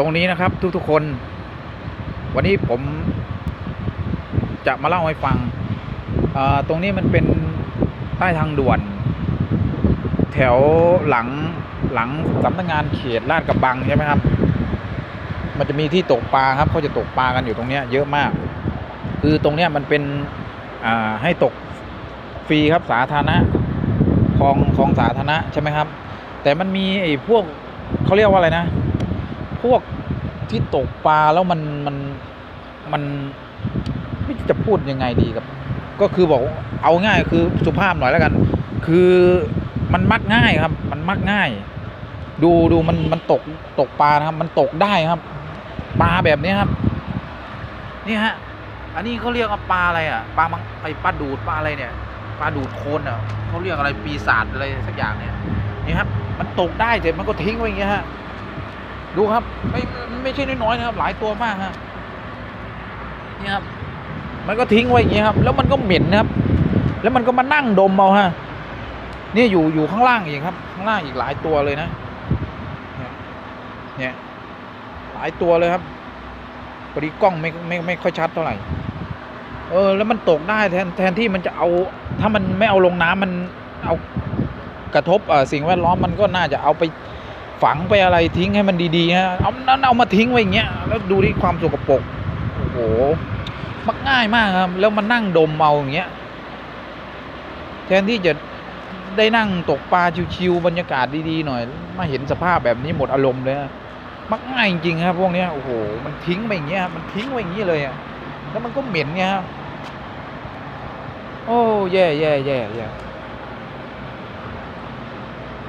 ตรงนี้นะครับทุกๆคน วันนี้ผมจะมาเล่าให้ฟัง ตรงนี้มันเป็นใต้ทางด่วน แถวหลังหลังสำนักงานเขตลาดกระบังใช่ไหมครับ มันจะมีที่ตกปลาครับเขาจะตกปลากันอยู่ตรงนี้เยอะมาก คือตรงนี้มันเป็นให้ตกฟรีครับสาธารณะคลองคลองสาธารณะใช่ไหมครับ แต่มันมีไอ้พวกเขาเรียกว่าอะไรนะ พวกที่ตกปลาแล้วมันมันมันไม่จะพูดยังไงดีครับ ก็คือบอกเอาง่ายคือสุภาพหน่อยแล้วกัน คือมันมักง่ายครับ มันมักง่าย ดูดูมันมันตกตกปลานะครับ มันตกได้ครับ ปลาแบบนี้ครับ นี่ฮะ อันนี้เขาเรียกว่าปลาอะไรอะปลามังไอปลาดูดปลาอะไรเนี่ยปลาดูดโคนอะเขาเรียกอะไรปีศาจอะไรสักอย่างเนี่ยนี่ครับ มันตกได้เสร็จมันก็ทิ้งไว้อย่างเงี้ยฮะ ดูครับ ไม่ไม่ใช่น้อยๆนะครับ หลายตัวมากฮะนี่ครับ มันก็ทิ้งไว้อย่างเงี้ยครับ แล้วมันก็เหม็นนะครับ แล้วมันก็มานั่งดมเอาฮะนี่อยู่อยู่ข้างล่างอีกครับ ข้างล่างอีกหลายตัวเลยนะ เนี่ยหลายตัวเลยครับพอดีกล้องไม่ไม่ไม่ค่อยชัดเท่าไหร่ เออ แล้วมันตกได้แทนแทนที่มันจะเอา ถ้ามันไม่เอาลงน้ำมันเอากระทบเอ่อสิ่งแวดล้อมมันก็น่าจะเอาไป ฝังไปอะไรทิ้งให้มันดีๆฮะเอานั้นเอามาทิ้งไว้อย่างเงี้ยแล้วดูที่ความสกปรกโอ้โหมักง่ายมากครับ แล้วมันนั่งดมเอาอย่างเงี้ยแทนที่จะได้นั่งตกปลาชิวๆบรรยากาศดีๆหน่อย มาเห็นสภาพแบบนี้หมดอารมณ์เลยมักง่ายจริงๆครับพวกเนี้ยโอ้โหมันทิ้งไปอย่างเงี้ยมันทิ้งไว้อย่างงี้เลยอะแล้วมันก็เหม็นไงครับโอ้แย่แย่แย่แย่